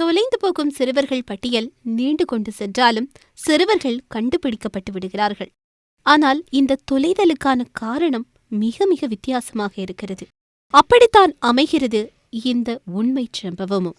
தொலைந்து போகும் சிறுவர்கள் பட்டியல் நீண்டு கொண்டு சென்றாலும் சிறுவர்கள் கண்டுபிடிக்கப்பட்டு விடுகிறார்கள். ஆனால் இந்த தொலைதலுக்கான காரணம் மிக மிக வித்தியாசமாக இருக்கிறது. அப்படித்தான் அமைகிறது இந்த உண்மைச் சம்பவமும்.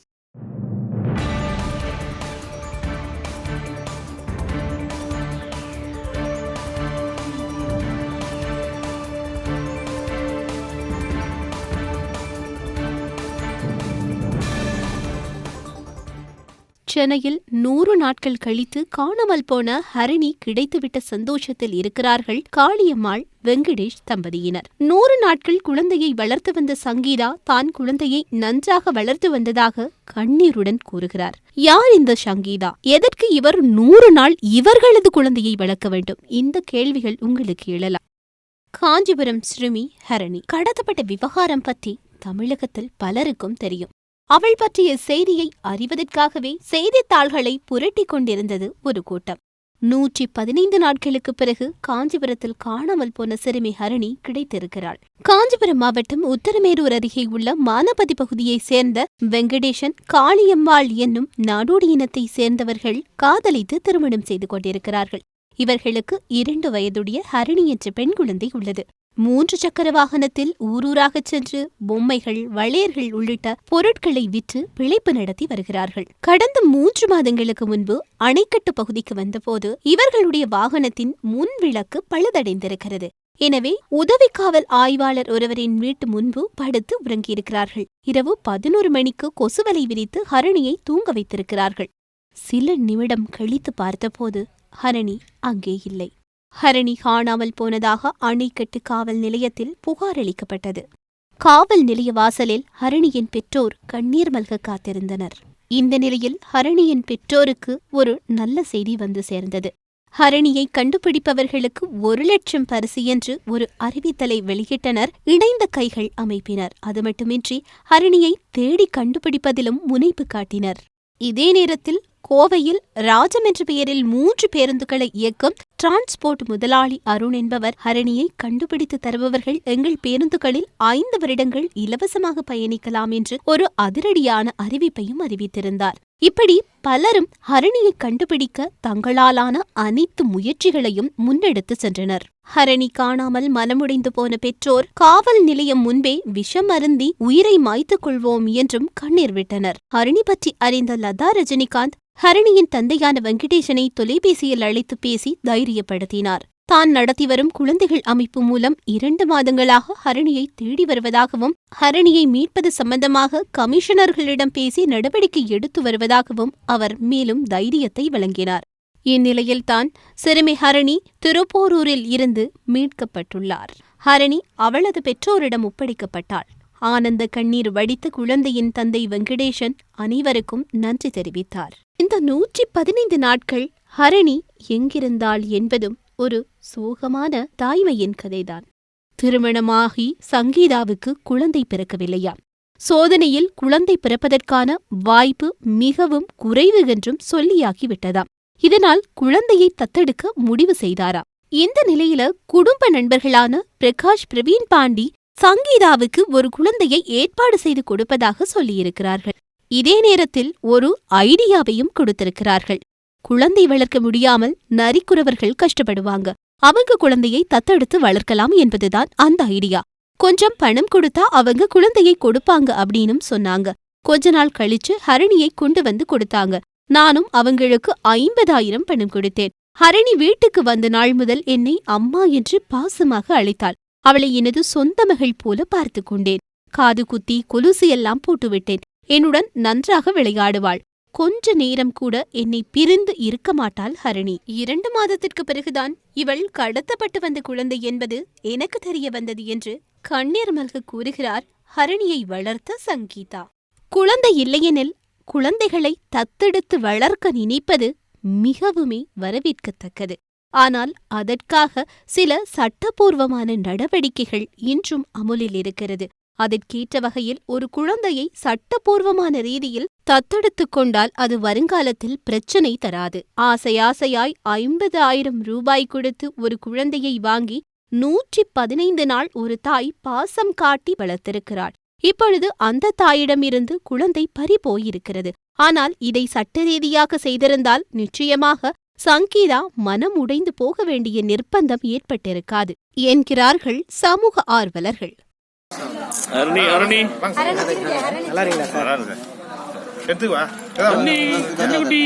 சென்னையில் நூறு நாட்கள் கழித்து காணாமல் போன ஹரிணி கிடைத்துவிட்ட சந்தோஷத்தில் இருக்கிறார்கள் காளியம்மாள் வெங்கடேஷ் தம்பதியினர். நூறு நாட்கள் குழந்தையை வளர்த்து வந்த சங்கீதா தான் குழந்தையை நன்றாக வளர்த்து வந்ததாக கண்ணீருடன் கூறுகிறார். யார் இந்த சங்கீதா? எதற்கு இவர் நூறு நாள் இவர்களது குழந்தையை வளர்க்க வேண்டும்? இந்த கேள்விகள் உங்களுக்கு எழலாம். காஞ்சிபுரம் ஸ்ருமி ஹரணி. கடத்தப்பட்ட விவகாரம் பற்றி தமிழகத்தில் பலருக்கும் தெரியும். அவள் பற்றிய செய்தியை அறிவதற்காகவே செய்தித்தாள்களை புரட்டிக் கொண்டிருந்தது ஒரு கூட்டம். நூற்றி பதினைந்து நாட்களுக்கு பிறகு காஞ்சிபுரத்தில் காணாமல் போன சிறுமி ஹரணி கிடைத்திருக்கிறாள். காஞ்சிபுரம் மாவட்டம் உத்தரமேரூர் அருகே உள்ள மானபதி பகுதியைச் சேர்ந்த வெங்கடேசன் காளியம்மாள் என்னும் நாடோடி இனத்தை சேர்ந்தவர்கள் காதலித்து திருமணம் செய்து கொண்டிருக்கிறார்கள். இவர்களுக்கு இரண்டு வயதுடைய ஹரணி என்ற பெண் குழந்தை உள்ளது. மூன்று சக்கர வாகனத்தில் ஊரூராகச் சென்று பொம்மைகள் வளையர்கள் உள்ளிட்ட பொருட்களை விற்று பிழைப்பு நடத்தி வருகிறார்கள். கடந்த மூன்று மாதங்களுக்கு முன்பு அணைக்கட்டு பகுதிக்கு வந்தபோது இவர்களுடைய வாகனத்தின் முன் விளக்கு பழுதடைந்திருக்கிறது. எனவே உதவி காவல் ஆய்வாளர் ஒருவரின் வீட்டு முன்பு படுத்து உறங்கியிருக்கிறார்கள். இரவு பதினோரு மணிக்கு கொசுவலை விரித்து ஹரணியை தூங்க வைத்திருக்கிறார்கள். சில நிமிடம் கழித்து பார்த்தபோது ஹரணி அங்கே இல்லை. ஹரணி காணாமல் போனதாக அணைக்கட்டு காவல் நிலையத்தில் புகார் அளிக்கப்பட்டது. காவல் நிலைய வாசலில் ஹரணியின் பெற்றோர் கண்ணீர் மல்க காத்திருந்தனர். இந்த நிலையில் ஹரணியின் பெற்றோருக்கு ஒரு நல்ல செய்தி வந்து சேர்ந்தது. ஹரணியை கண்டுபிடிப்பவர்களுக்கு ஒரு லட்சம் பரிசு என்று ஒரு அறிவித்தலை வெளியிட்டனர். இணைந்த கைகள் அமைப்பினர். அது மட்டுமின்றி ஹரணியை தேடி கண்டுபிடிப்பதிலும் முனைப்பு காட்டினர். இதே நேரத்தில் கோவையில் ராஜம் என்ற பெயரில் மூன்று பேருந்துகளை இயக்கும் டிரான்ஸ்போர்ட் முதலாளி அருண் என்பவர் ஹரணியை கண்டுபிடித்து தருபவர்கள் எங்கள் பேருந்துகளில் ஐந்து வருடங்கள் இலவசமாக பயணிக்கலாம் என்று ஒரு அதிரடியான அறிவிப்பையும் அறிவித்திருந்தார். இப்படி பலரும் ஹரணியை கண்டுபிடிக்க தங்களாலான அனைத்து முயற்சிகளையும் முன்னெடுத்து சென்றனர். ஹரணி காணாமல் மனமுடைந்து போன பெற்றோர் காவல் நிலையம் முன்பே விஷம் அருந்தி உயிரை மாய்த்துக் கொள்வோம் என்றும் கண்ணீர் விட்டனர். ஹரணி பற்றி அறிந்த லதா ரஜினிகாந்த் ஹரணியின் தந்தையான வெங்கடேசனை தொலைபேசியில் அழைத்து பேசி தைரியப்படுத்தினார். தான் நடத்தி வரும் குழந்தைகள் அமைப்பு மூலம் இரண்டு மாதங்களாக ஹரணியை தேடி வருவதாகவும் ஹரணியை மீட்பது சம்பந்தமாக கமிஷனர்களிடம் பேசி நடவடிக்கை எடுத்து வருவதாகவும் அவர் மேலும் தைரியத்தை வழங்கினார். இந்நிலையில்தான் சிறுமி ஹரணி திருப்போரூரில் இருந்து மீட்கப்பட்டுள்ளார். ஹரணி அவளது பெற்றோரிடம் ஒப்படைக்கப்பட்டாள். ஆனந்த கண்ணீர் வடித்த குழந்தையின் தந்தை வெங்கடேசன் அனைவருக்கும் நன்றி தெரிவித்தார். இந்த நூற்றி பதினைந்து நாட்கள் ஹரணி எங்கிருந்தாள் என்பதும் ஒரு சோகமான தாய்மையின் கதைதான். திருமணமாகி சங்கீதாவுக்கு குழந்தை பிறக்கவில்லையாம் சோதனையில் குழந்தை பிறப்பதற்கான வாய்ப்பு மிகவும் குறைவு என்றும் சொல்லியாகிவிட்டதாம் இதனால் குழந்தையை தத்தெடுக்க முடிவு செய்தாராம் இந்த நிலையில குடும்ப நண்பர்களான பிரகாஷ் பிரவீன் பாண்டி சங்கீதாவுக்கு ஒரு குழந்தையை ஏற்பாடு செய்து கொடுப்பதாக சொல்லியிருக்கிறார்கள். இதே நேரத்தில் ஒரு ஐடியாவையும் கொடுத்திருக்கிறார்கள். குழந்தை வளர்க்க முடியாமல் நரிக்குறவர்கள் கஷ்டப்படுவாங்க. அவங்க குழந்தையை தத்தெடுத்து வளர்க்கலாம் என்பதுதான் அந்த ஐடியா. கொஞ்சம் பணம் கொடுத்தா அவங்க குழந்தையை கொடுப்பாங்க அப்படின்னும் சொன்னாங்க. கொஞ்ச நாள் கழிச்சு ஹரணியை கொண்டு வந்து கொடுத்தாங்க. நானும் அவங்களுக்கு ஐம்பதாயிரம் பணம் கொடுத்தேன். ஹரணி வீட்டுக்கு வந்த நாள் முதல் என்னை அம்மா என்று பாசமாக அழைத்தாள். அவளை எனது சொந்த மகள் போல பார்த்து கொண்டேன். காது குத்தி கொலுசு எல்லாம் போட்டுவிட்டேன். என்னுடன் நன்றாக விளையாடுவாள். கொஞ்ச நேரம் கூட என்னை பிரிந்து இருக்க மாட்டாள் ஹரிணி. இரண்டு மாதத்திற்கு பிறகுதான் இவள் கடத்தப்பட்டு வந்த குழந்தை என்பது எனக்கு தெரிய வந்தது என்று கண்ணீர் மல்க கூறுகிறார் ஹரணியை வளர்த்த சங்கீதா. குழந்தை இல்லையெனில் குழந்தைகளை தத்தெடுத்து வளர்க்க நினைப்பது மிகவுமே வரவேற்கத்தக்கது. ஆனால் அதற்காக சில சட்டபூர்வமான நடவடிக்கைகள் இன்றும் அமுலில் இருக்கிறது. அதற்கேற்ற வகையில் ஒரு குழந்தையை சட்டபூர்வமான ரீதியில் தத்தெடுத்துக் கொண்டால் அது வருங்காலத்தில் பிரச்சனை தராது. ஆசை ஆசையாய் ஐம்பது ஆயிரம் ரூபாய் கொடுத்து ஒரு குழந்தையை வாங்கி நூற்றி பதினைந்து நாள் ஒரு தாய் பாசம் காட்டி வளர்த்திருக்கிறாள். இப்பொழுது அந்த தாயிடமிருந்து குழந்தை பறி போயிருக்கிறது ஆனால் இதை சட்ட ரீதியாக செய்திருந்தால் நிச்சயமாக சங்கீதா மனம் உடைந்து போக வேண்டிய நிர்பந்தம் ஏற்பட்டிருக்காது என்கிறார்கள் சமூக ஆர்வலர்கள். அருணி